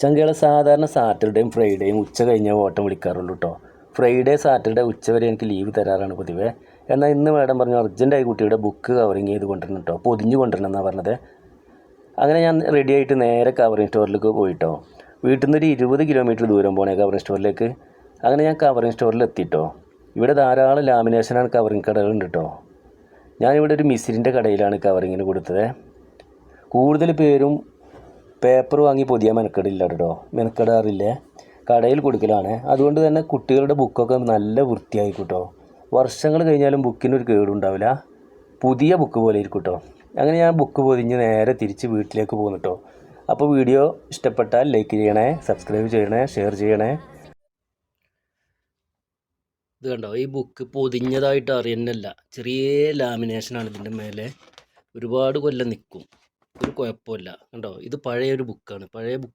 ചങ്കകളെ സാധാരണ സാറ്റർഡേയും ഫ്രൈഡേയും ഉച്ച കഴിഞ്ഞേ ഓട്ടം വിളിക്കാറുള്ളൂ കേട്ടോ ഫ്രൈഡേ സാറ്റർഡേ ഉച്ച വരെ എനിക്ക് ലീവ് തരാറാണ് പൊതുവേ. എന്നാൽ ഇന്ന് മാഡം പറഞ്ഞു അർജന്റായി കുട്ടിയുടെ ബുക്ക് കവറിങ് ചെയ്ത് കൊണ്ടുവരണം കേട്ടോ പൊതിഞ്ഞ് കൊണ്ടുവരണം എന്നാണ് പറഞ്ഞത്. അങ്ങനെ ഞാൻ റെഡി ആയിട്ട് നേരെ കവറിങ് സ്റ്റോറിലേക്ക് പോയിട്ടോ വീട്ടിൽ നിന്ന് ഒരു ഇരുപത് കിലോമീറ്റർ ദൂരം പോണേ കവറിങ് സ്റ്റോറിലേക്ക്. അങ്ങനെ ഞാൻ കവറിങ് സ്റ്റോറിൽ എത്തിട്ടോ ഇവിടെ ധാരാളം ലാമിനേഷനാണ് കവറിങ് കടകളുണ്ട് കേട്ടോ ഞാനിവിടെ ഒരു മിസിരിന്റെ കടയിലാണ് കവറിങ്ങിന് കൊടുത്തത്. കൂടുതൽ പേരും പേപ്പർ വാങ്ങി പൊതിയാൻ മെനക്കെടില്ല കേട്ടോ മെനക്കെടാറില്ലേ? കടയിൽ കൊടുക്കലാണ്. അതുകൊണ്ട് തന്നെ കുട്ടികളുടെ ബുക്കൊക്കെ നല്ല വൃത്തിയായി കേട്ടോ വർഷങ്ങൾ കഴിഞ്ഞാലും ബുക്കിനൊരു കേടുണ്ടാവില്ല. പുതിയ ബുക്ക് പോലെ ഇരിക്കും കേട്ടോ അങ്ങനെ ഞാൻ ബുക്ക് പൊതിഞ്ഞ് നേരെ തിരിച്ച് വീട്ടിലേക്ക് പോകുന്നു കേട്ടോ അപ്പോൾ വീഡിയോ ഇഷ്ടപ്പെട്ടാൽ ലൈക്ക് ചെയ്യണേ സബ്സ്ക്രൈബ് ചെയ്യണേ ഷെയർ ചെയ്യണേ. ഇത് കണ്ടോ? ഈ ബുക്ക് പൊതിഞ്ഞതായിട്ട് അറിയുന്നില്ല ചെറിയ ലാമിനേഷനാണ് ഇതിന്റെ മേലെ. ഒരുപാട് കൊല്ലം നിൽക്കും. ഒരു കുഴപ്പമില്ല. കണ്ടോ? ഇത് പഴയ ഒരു ബുക്കാണ് പഴയ ബുക്ക്